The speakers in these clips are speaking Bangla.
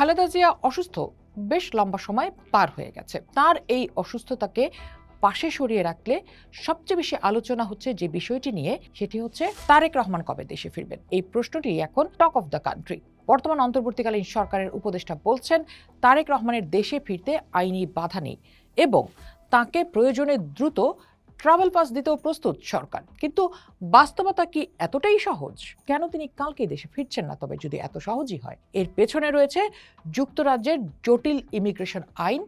খালেদা জিয়া অসুস্থ বেশ লম্বা সময় পার হয়ে গেছে। তার এই অসুস্থতাকে পাশে সরিয়ে রাখলে সবচেয়ে বেশি আলোচনা হচ্ছে যে বিষয়টি নিয়ে, সেটি হচ্ছে তারেক রহমান কবে দেশে ফিরবেন? এই প্রশ্নটি এখন টক অফ দ্য কান্ট্রি। বর্তমান অন্তর্বর্তীকালীন সরকারের উপদেষ্টা বলছেন, তারেক রহমানের দেশে ফিরতে আইনি বাধা নেই এবং তাকে প্রয়োজনে দ্রুত ট্রাভেল পাস দিতেও প্রস্তুত সরকার। কিন্তু বাস্তবতা কি এতটাই সহজ? কেন তিনি কালকেই দেশে ফিরছেন না? তবে যদি এত সহজই হয়, এর পেছনে রয়েছে যুক্তরাজ্যের জটিল ইমিগ্রেশন আইন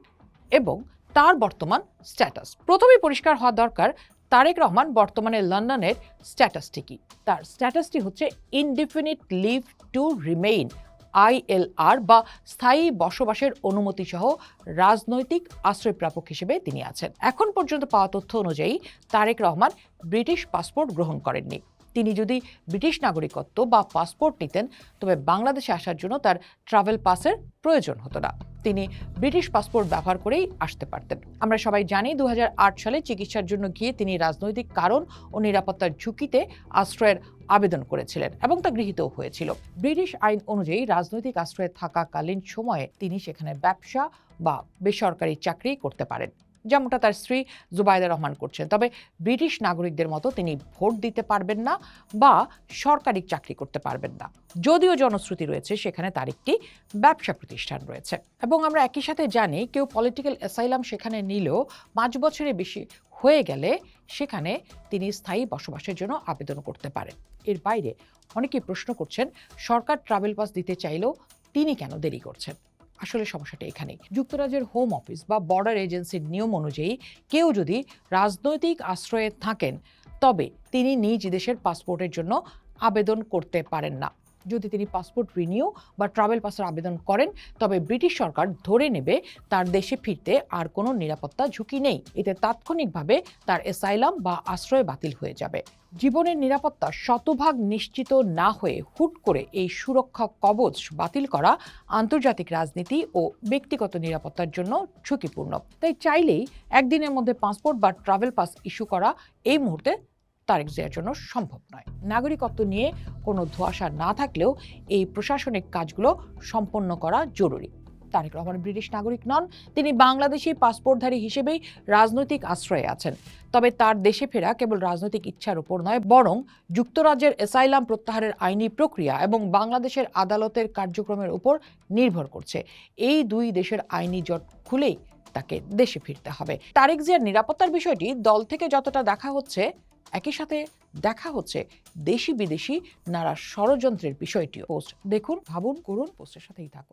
এবং তার বর্তমান স্ট্যাটাস প্রথমেই পরিষ্কার হওয়া দরকার, তারেক রহমান বর্তমানে লন্ডনের স্ট্যাটাসটি কি তার স্ট্যাটাসটি হচ্ছে indefinite leave to remain ILR বা স্থায়ী বসবাসের অনুমতি সহ রাজনৈতিক আশ্রয়প্রাপক হিসেবে তিনি আছেন। এখন পর্যন্ত পাওয়া তথ্য অনুযায়ী তারেক রহমান ব্রিটিশ পাসপোর্ট গ্রহণ করেননি। তিনি যদি ব্রিটিশ নাগরিকত্ব বা পাসপোর্ট নিতেন, তবে বাংলাদেশে আসার জন্য তার ট্রাভেল পাসের প্রয়োজন হতো না। তিনি ব্রিটিশ পাসপোর্ট ব্যবহার করেই আসতে পারতেন। আমরা সবাই জানি দু হাজার আট সালে চিকিৎসার জন্য গিয়ে তিনি রাজনৈতিক কারণ ও নিরাপত্তার ঝুঁকিতে আশ্রয়ের আবেদন করেছিলেন এবং তা গৃহীতও হয়েছিল। ব্রিটিশ আইন অনুযায়ী রাজনৈতিক আশ্রয়ে থাকাকালীন সময়ে তিনি সেখানে ব্যবসা বা বেসরকারি চাকরি করতে পারেন। যেমনটা তার স্ত্রী জুবাইদা রহমান করছেন। তবে ব্রিটিশ নাগরিকদের মতো তিনি ভোট দিতে পারবেন না বা সরকারি চাকরি করতে পারবেন না। যদিও জনশ্রুতি রয়েছে, সেখানে তার একটি ব্যবসা প্রতিষ্ঠান রয়েছে। এবং আমরা একই সাথে জানি, কেউ পলিটিক্যাল অ্যাসাইলাম সেখানে নিলেও পাঁচ বছরের বেশি হয়ে গেলে সেখানে তিনি স্থায়ী বসবাসের জন্য আবেদন করতে পারেন। এর বাইরে অনেকেই প্রশ্ন করছেন, সরকার ট্রাভেল পাস দিতে চাইলেও তিনি কেন দেরি করছেন? আসলে সমস্যাটা এখানেই। যুক্তরাজ্যের হোম অফিস বা বর্ডার এজেন্সির নিয়ম অনুযায়ী কেউ যদি রাজনৈতিক আশ্রয়ে থাকেন, তবে তিনি নিজ দেশের পাসপোর্টের জন্য আবেদন করতে পারেন না। যদি তিনি পাসপোর্ট রিনিউ বা ট্রাভেল পাসের আবেদন করেন, তবে ব্রিটিশ সরকার ধরে নেবে তার দেশে ফিরতে আর কোনো নিরাপত্তা ঝুঁকি নেই। এতে তাৎক্ষণিকভাবে তার এসাইলাম বা আশ্রয় বাতিল হয়ে যাবে। জীবনের নিরাপত্তা শতভাগ নিশ্চিত না হয়ে হুট করে এই সুরক্ষা কবচ বাতিল করা আন্তর্জাতিক রাজনীতি ও ব্যক্তিগত নিরাপত্তার জন্য ঝুঁকিপূর্ণ। তাই চাইলেই একদিনের মধ্যে পাসপোর্ট বা ট্রাভেল পাস ইস্যু করা এই মুহূর্তে তারেক জিয়ার জন্য সম্ভব নয়। নাগরিকত্ব নিয়ে কোনো ধোঁয়াশা না থাকলেও এই প্রশাসনিক কাজগুলো সম্পন্ন করা জরুরি। তারেক রহমান ব্রিটিশ নাগরিক নন, তিনি বাংলাদেশি পাসপোর্টধারী হিসেবেই রাজনৈতিক আশ্রয়ে আছেন। তবে তার দেশে ফেরা কেবল রাজনৈতিক ইচ্ছার উপর নয়, বরং যুক্তরাজ্যের এসাইলাম প্রত্যাহারের আইনি প্রক্রিয়া এবং বাংলাদেশের আদালতের কার্যক্রমের উপর নির্ভর করছে। এই দুই দেশের আইনি জট খুলেই তাকে দেশে ফিরতে হবে। তারেক জিয়ার নিরাপত্তার বিষয়টি দল থেকে যতটা দেখা হচ্ছে, একই সাথে দেখা হচ্ছে দেশি বিদেশি নানা ষড়যন্ত্রের বিষয়টি পোস্ট দেখুন, ভাবুন, করুন, পোস্টের সাথেই থাকুন।